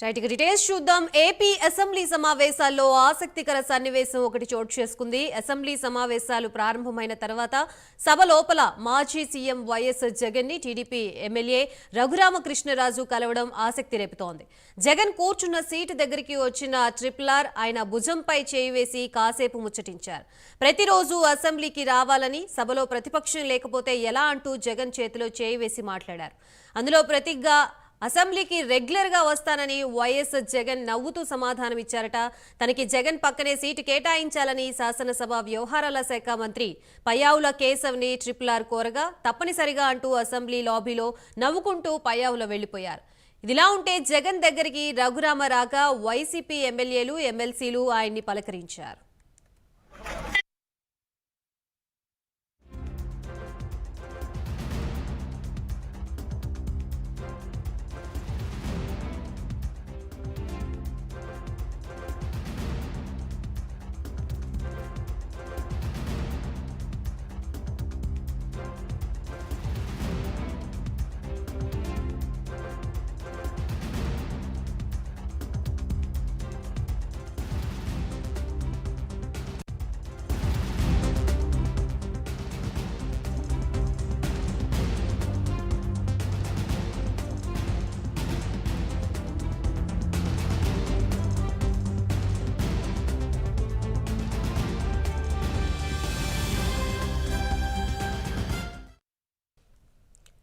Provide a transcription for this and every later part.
Right details చూద్దాం. AP assembly సమావేశాల్లో ఆసక్తికర సన్నివేశం ఒకటి చోటు చేసుకుంది. అసెంబ్లీ సమావేశాలు ప్రారంభమైన తర్వాత సభ లోపల మాజీ సీఎం వైఎస్ జగన్ని టీడీపీ ఎమ్మెల్యే రఘురామకృష్ణరాజు కలవడం ఆసక్తి రేపుతోంది. జగన్ కూర్చున్న సీటు దగ్గరికి వచ్చిన ట్రిపుల్ ఆయన భుజంపై చేయి వేసి కాసేపు ముచ్చటించారు. ప్రతిరోజు అసెంబ్లీకి రావాలని సభలో ప్రతిపక్షం లేకపోతే ఎలా అంటూ జగన్ చేతిలో చేయి వేసి మాట్లాడారు. అందులో ప్రతిగ్గా అసెంబ్లీకి రెగ్యులర్గా వస్తానని వైఎస్ జగన్ నవ్వుతూ సమాధానం ఇచ్చారట. తనకి జగన్ పక్కనే సీటు కేటాయించాలని శాసనసభ వ్యవహారాల శాఖ మంత్రి పయ్యావుల కేశవ్ని ట్రిపుల్ ఆర్ కోరగా తప్పనిసరిగా అంటూ అసెంబ్లీ లాబీలో నవ్వుకుంటూ పయ్యావుల వెళ్ళిపోయారు ఇదిలా ఉంటే జగన్ దగ్గరికి రఘురామ రాక వైసీపీ ఎమ్మెల్యేలు ఎమ్మెల్సీలు ఆయన్ని పలకరించారు.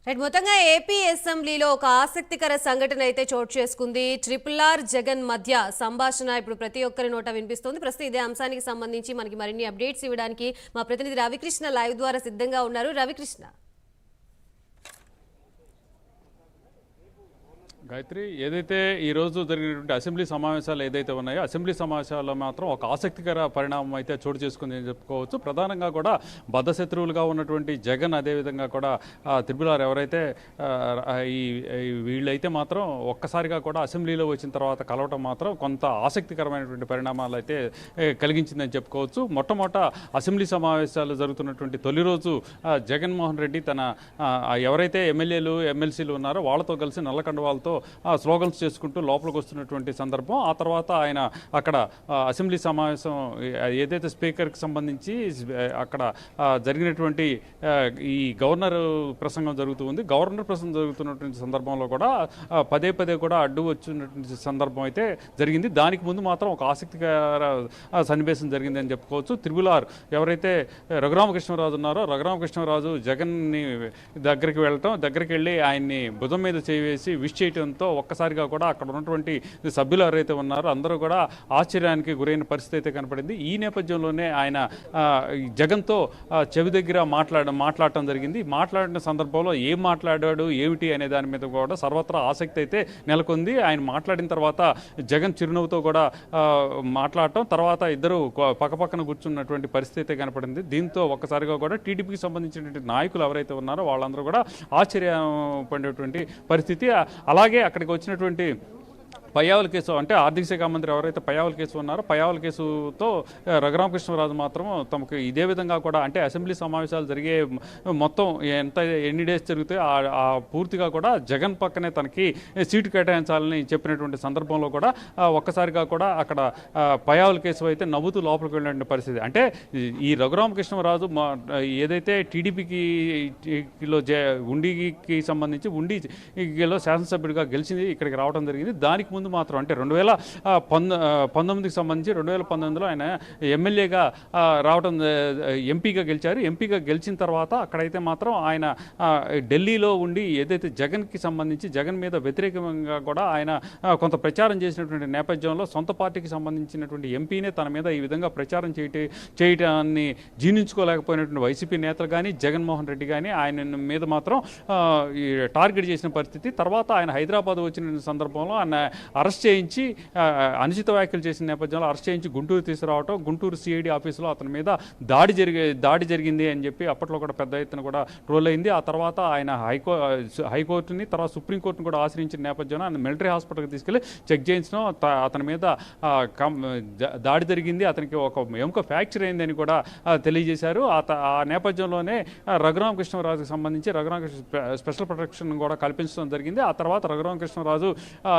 అండ్ మొత్తంగా ఏపీ అసెంబ్లీలో ఒక ఆసక్తికర సంఘటన అయితే చోటు చేసుకుంది. ట్రిపుల్ ఆర్ జగన్ మధ్య సంభాషణ ఇప్పుడు ప్రతి ఒక్కరి నోట వినిపిస్తోంది. ప్రస్తుతం ఇదే అంశానికి సంబంధించి మనకి మరిన్ని అప్డేట్స్ ఇవ్వడానికి మా ప్రతినిధి రవికృష్ణ లైవ్ ద్వారా సిద్ధంగా ఉన్నారు. రవికృష్ణ. గాయత్రి ఏదైతే ఈ రోజు జరిగినటువంటి అసెంబ్లీ సమావేశాలు ఏదైతే ఉన్నాయో అసెంబ్లీ సమావేశాల్లో మాత్రం ఒక ఆసక్తికర పరిణామం అయితే చోటు చేసుకుంది అని చెప్పుకోవచ్చు. ప్రధానంగా కూడా బద్ధశత్రువులుగా ఉన్నటువంటి జగన్ అదేవిధంగా కూడా త్రిబులార్ ఎవరైతే ఈ వీళ్ళైతే మాత్రం ఒక్కసారిగా కూడా అసెంబ్లీలో వచ్చిన తర్వాత కలవటం మాత్రం కొంత ఆసక్తికరమైనటువంటి పరిణామాలు అయితే కలిగించిందని చెప్పుకోవచ్చు. మొట్టమొదట అసెంబ్లీ సమావేశాలు జరుగుతున్నటువంటి తొలి రోజు జగన్మోహన్ రెడ్డి తన ఎవరైతే ఎమ్మెల్యేలు ఎమ్మెల్సీలు ఉన్నారో వాళ్ళతో కలిసి నల్లకండ వాళ్ళతో స్లోగన్స్ చేసుకుంటూ లోపలికి వస్తున్నటువంటి సందర్భం. ఆ తర్వాత ఆయన అక్కడ అసెంబ్లీ సమావేశం ఏదైతే స్పీకర్కి సంబంధించి అక్కడ జరిగినటువంటి ఈ గవర్నర్ ప్రసంగం జరుగుతుంది గవర్నర్ ప్రసంగం జరుగుతున్నటువంటి సందర్భంలో కూడా పదే పదే కూడా అడ్డు వచ్చినటువంటి సందర్భం అయితే జరిగింది. దానికి ముందు మాత్రం ఒక ఆసక్తికర సన్నివేశం జరిగింది అని చెప్పుకోవచ్చు. త్రిబులార్ ఎవరైతే రఘురామకృష్ణరాజు ఉన్నారో రఘురామకృష్ణరాజు జగన్ని దగ్గరికి వెళ్ళటం దగ్గరికి వెళ్ళి ఆయన్ని భుజం మీద చేవేసి విష్ చేయటం చేయడంతో ఒక్కసారిగా కూడా అక్కడ ఉన్నటువంటి సభ్యులు ఎవరైతే ఉన్నారో అందరూ కూడా ఆశ్చర్యానికి గురైన పరిస్థితి అయితే కనపడింది. ఈ నేపథ్యంలోనే ఆయన జగన్తో చెవి దగ్గర మాట్లాడ మాట్లాడటం జరిగింది. మాట్లాడిన సందర్భంలో ఏం మాట్లాడాడు ఏమిటి అనే దాని మీద కూడా సర్వత్రా ఆసక్తి అయితే నెలకొంది. ఆయన మాట్లాడిన తర్వాత జగన్ చిరునవ్వుతో కూడా మాట్లాడటం తర్వాత ఇద్దరు పక్కపక్కన కూర్చున్నటువంటి పరిస్థితి అయితే కనపడింది. దీంతో ఒక్కసారిగా కూడా టీడీపీకి సంబంధించినటువంటి నాయకులు ఎవరైతే ఉన్నారో వాళ్ళందరూ కూడా ఆశ్చర్యం పడేటువంటి పరిస్థితి. అలాగే అలాగే అక్కడికి వచ్చినటువంటి పయ్యావుల కేసు అంటే ఆర్థిక శాఖ మంత్రి ఎవరైతే పయ్యావుల కేసు ఉన్నారో పయ్యావుల కేసుతో రఘురామకృష్ణరాజు మాత్రం తమకు ఇదే విధంగా కూడా అంటే అసెంబ్లీ సమావేశాలు జరిగే మొత్తం ఎంత ఎన్ని డేస్ జరుగుతాయో ఆ- పూర్తిగా కూడా జగన్ పక్కనే తనకి సీటు కేటాయించాలని చెప్పినటువంటి సందర్భంలో కూడా ఒక్కసారిగా కూడా అక్కడ పయావుల కేసు అయితే నవ్వుతూ లోపలికి వెళ్ళిన పరిస్థితి. అంటే ఈ- రఘురామకృష్ణరాజు మా ఏదైతే టీడీపీకి లో ఉండికి సంబంధించి ఉండిలో శాసనసభ్యుడిగా గెలిచింది ఇక్కడికి రావడం జరిగింది దానికి ముందు మాత్రం. అంటే రెండు వేల పంతొమ్మిదికి సంబంధించి రెండు వేల పంతొమ్మిదిలో ఆయన ఎమ్మెల్యేగా రావడం ఎంపీగా గెలిచారు. ఎంపీగా గెలిచిన తర్వాత అక్కడైతే మాత్రం ఆయన ఢిల్లీలో ఉండి ఏదైతే జగన్కి సంబంధించి జగన్ మీద వ్యతిరేకంగా కూడా ఆయన కొంత ప్రచారం చేసినటువంటి నేపథ్యంలో సొంత పార్టీకి సంబంధించినటువంటి ఎంపీనే తన మీద ఈ విధంగా ప్రచారం చేయట చేయటాన్ని జీర్ణించుకోలేకపోయినటువంటి వైసీపీ నేతలు కానీ జగన్మోహన్ రెడ్డి కానీ ఆయన మీద మాత్రం ఈ టార్గెట్ చేసిన పరిస్థితి. తర్వాత ఆయన హైదరాబాద్ వచ్చిన సందర్భంలో ఆయన అరెస్ట్ చేయించి అనుచిత వ్యాఖ్యలు చేసిన నేపథ్యంలో అరెస్ట్ చేయించి గుంటూరు తీసుకురావటం గుంటూరు సిఐడి ఆఫీసులో అతని మీద దాడి జరిగి దాడి జరిగింది అని చెప్పి అప్పట్లో కూడా పెద్ద ఎత్తున కూడా ట్రోల్ అయింది ఆ తర్వాత ఆయన హైకో హైకోర్టుని తర్వాత సుప్రీంకోర్టుని కూడా ఆశ్రయించిన నేపథ్యంలో ఆయన మిలిటరీ హాస్పిటల్కి తీసుకెళ్ళి చెక్ చేయించడం త- అతని మీద కం- దాడి జరిగింది. అతనికి ఒక ఎముక ఫ్రాక్చర్ అయిందని కూడా తెలియజేశారు. ఆ త- ఆ నేపథ్యంలోనే రఘురామకృష్ణరాజుకి సంబంధించి రఘురామకృష్ణ స్పెషల్ ప్రొటెక్షన్ కూడా కల్పించడం జరిగింది. ఆ తర్వాత రఘురామకృష్ణరాజు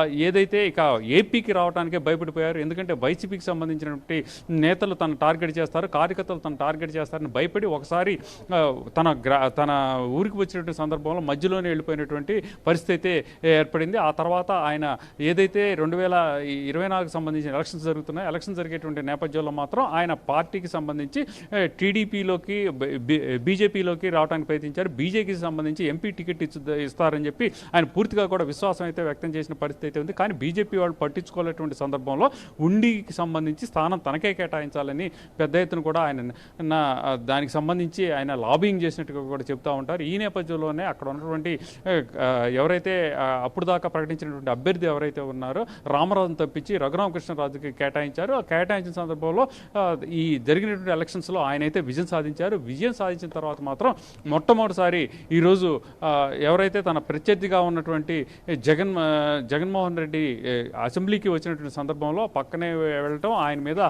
ఏదైతే అయితే ఇక ఏపీకి రావడానికే భయపడిపోయారు. ఎందుకంటే వైసీపీకి సంబంధించినటువంటి నేతలు తను టార్గెట్ చేస్తారు కార్యకర్తలు తను టార్గెట్ చేస్తారని భయపడి ఒకసారి తన గ్రా తన ఊరికి వచ్చినటువంటి సందర్భంలో మధ్యలోనే వెళ్ళిపోయినటువంటి పరిస్థితి అయితే ఏర్పడింది. ఆ తర్వాత ఆయన ఏదైతే రెండు వేల ఇరవై నాలుగు సంబంధించిన ఎలక్షన్స్ జరుగుతున్నాయి ఎలక్షన్ జరిగేటువంటి నేపథ్యంలో మాత్రం ఆయన పార్టీకి సంబంధించి టీడీపీలోకి బీజేపీలోకి రావడానికి ప్రయత్నించారు. బీజేపీకి సంబంధించి ఎంపీ టికెట్ ఇస్తారని చెప్పి ఆయన పూర్తిగా కూడా విశ్వాసం అయితే వ్యక్తం చేసిన పరిస్థితి అయితే ఉంది. కానీ బీజేపీ వాళ్ళు పట్టించుకోలేటువంటి సందర్భంలో ఉండికి సంబంధించి స్థానం తనకే కేటాయించాలని పెద్ద ఎత్తున కూడా ఆయన దానికి సంబంధించి ఆయన లాబింగ్ చేసినట్టుగా కూడా చెప్తా ఉంటారు. ఈ నేపథ్యంలోనే అక్కడ ఉన్నటువంటి ఎవరైతే అప్పుడు దాకా ప్రకటించినటువంటి అభ్యర్థి ఎవరైతే ఉన్నారో రామరాజును తప్పించి రఘురామకృష్ణరాజుకి కేటాయించారు. ఆ కేటాయించిన సందర్భంలో ఈ జరిగినటువంటి ఎలక్షన్స్లో ఆయన అయితే విజయం సాధించారు. విజయం సాధించిన తర్వాత మాత్రం మొట్టమొదటిసారి ఈరోజు ఎవరైతే తన ప్రత్యర్థిగా ఉన్నటువంటి జగన్ జగన్మోహన్ రెడ్డి అసెంబ్లీకి వచ్చినటువంటి సందర్భంలో పక్కనే వెళ్ళటం ఆయన మీద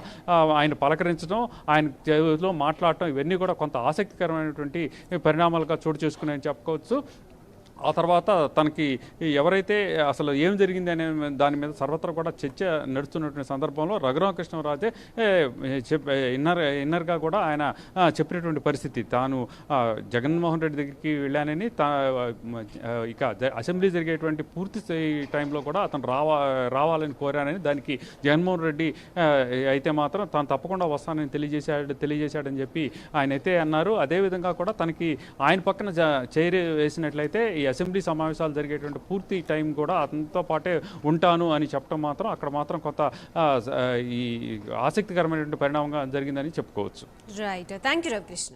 ఆయన పలకరించడం ఆయన చేతిలో మాట్లాడటం ఇవన్నీ కూడా కొంత ఆసక్తికరమైనటువంటి పరిణామాలుగా చోటు చేసుకున్నాయని చెప్పుకోవచ్చు. ఆ తర్వాత తనకి ఎవరైతే అసలు ఏం జరిగింది అనే దాని మీద సర్వత్రా కూడా చర్చ నడుస్తున్నటువంటి సందర్భంలో రఘురామకృష్ణరాజే చెప్ ఇన్నర్ ఇన్నర్గా కూడా ఆయన చెప్పినటువంటి పరిస్థితి. తాను జగన్మోహన్ రెడ్డి దగ్గరికి వెళ్ళానని తా ఇక అసెంబ్లీ జరిగేటువంటి పూర్తి టైంలో కూడా అతను రావా రావాలని కోరానని దానికి జగన్మోహన్ రెడ్డి అయితే మాత్రం తాను తప్పకుండా వస్తానని తెలియజేశాడు తెలియజేశాడని చెప్పి ఆయన అయితే అన్నారు. అదేవిధంగా కూడా తనకి ఆయన పక్కన చైర్ వేసినట్లయితే ఈ అసెంబ్లీ సమావేశాలు జరిగేటువంటి పూర్తి టైం కూడా అతనితో పాటే ఉంటాను అని చెప్పడం మాత్రం అక్కడ మాత్రం కొంత ఈ ఆసక్తికరమైనటువంటి పరిణామంగా జరిగిందని చెప్పుకోవచ్చు. Right thank you Ravikrishna